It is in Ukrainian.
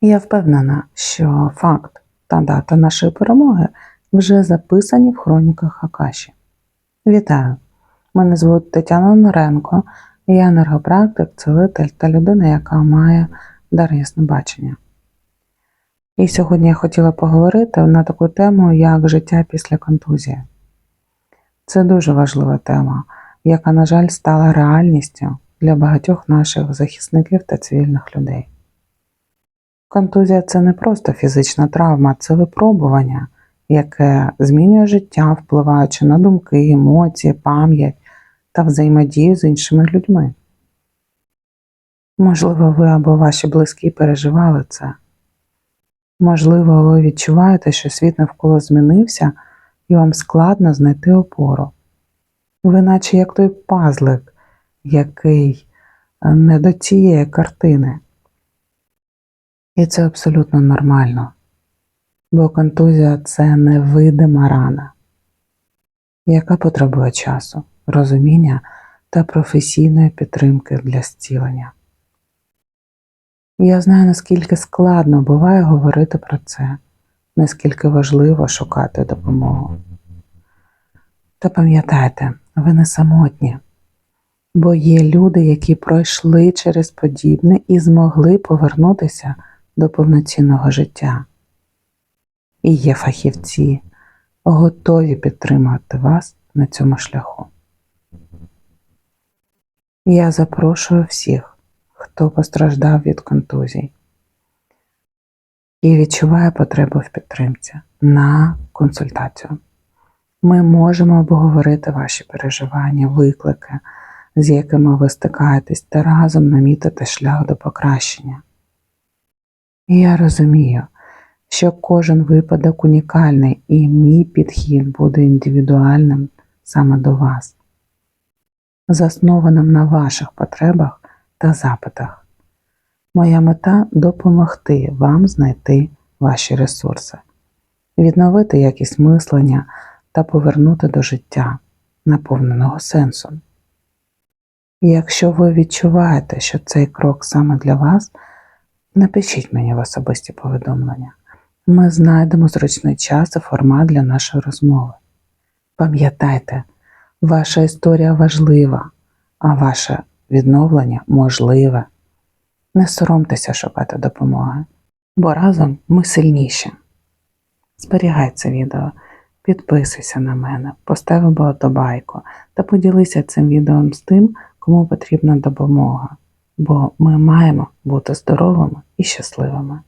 Я впевнена, що факт та дата нашої перемоги вже записані в хроніках Акаші. Вітаю! Мене звуть Тетяна Норенко, я енергопрактик, цілитель та людина, яка має дар яснобачення. І сьогодні я хотіла поговорити на таку тему, як життя після контузії. Це дуже важлива тема, яка, на жаль, стала реальністю для багатьох наших захисників та цивільних людей. Контузія це не просто фізична травма, це випробування, яке змінює життя, впливаючи на думки, емоції, пам'ять та взаємодію з іншими людьми. Можливо, ви або ваші близькі переживали це. Можливо, ви відчуваєте, що світ навколо змінився і вам складно знайти опору. Ви наче як той пазлик, який е, не до цієї картини. І це абсолютно нормально, бо контузія це невидима рана, яка потребує часу, розуміння та професійної підтримки для зцілення. Я знаю, наскільки складно буває говорити про це, наскільки важливо шукати допомогу. Та пам'ятайте, ви не самотні, бо є люди, які пройшли через подібне і змогли повернутися до повноцінного життя. І є фахівці, готові підтримати вас на цьому шляху. Я запрошую всіх, хто постраждав від контузій і відчуває потребу в підтримці на консультацію. Ми можемо обговорити ваші переживання, виклики, з якими ви стикаєтесь, та разом намітити шлях до покращення. І я розумію, що кожен випадок унікальний, і мій підхід буде індивідуальним саме до вас, заснованим на ваших потребах та запитах. Моя мета допомогти вам знайти ваші ресурси, відновити якість мислення та повернути до життя, наповненого сенсом. Якщо ви відчуваєте, що цей крок саме для вас, напишіть мені в особисті повідомлення. Ми знайдемо зручний час і формат для нашої розмови. Пам'ятайте, ваша історія важлива, а ваше відновлення можливе. Не соромтеся шукати допомоги, бо разом ми сильніші. Зберігай це відео, підписуйся на мене, постав вподобайку та поділися цим відео з тим, кому потрібна допомога, бо ми маємо бути здоровими і щасливими.